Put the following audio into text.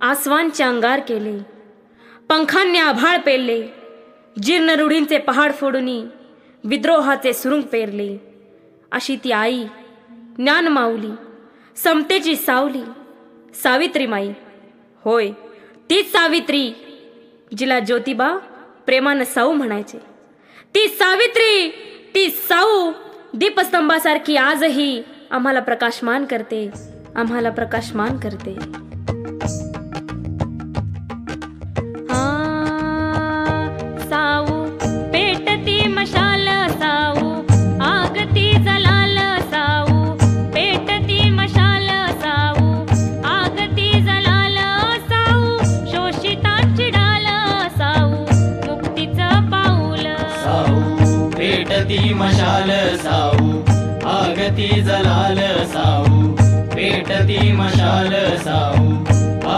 आसवांचे अंगार केले. पंखांनी आभाळ पेरले जीर्ण रूढींचे पहाड फोडूनी विद्रोहाचे सुरुंग पेरले. अशी ती आई ज्ञान माऊली समतेची सावली सावित्री माई होय तीच सावित्री जिला ज्योतिबा प्रेमानं साऊ म्हणायचे. ती सावित्री ती साऊ दीपस्तंभासारखी आजही आम्हाला प्रकाशमान करते आम्हाला प्रकाशमान करते. शोषितांची साऊ मुक्तीचं पाऊल. साऊ पेटती मशाल साऊ आगती जलाल साऊ पेटती मशाल साऊ.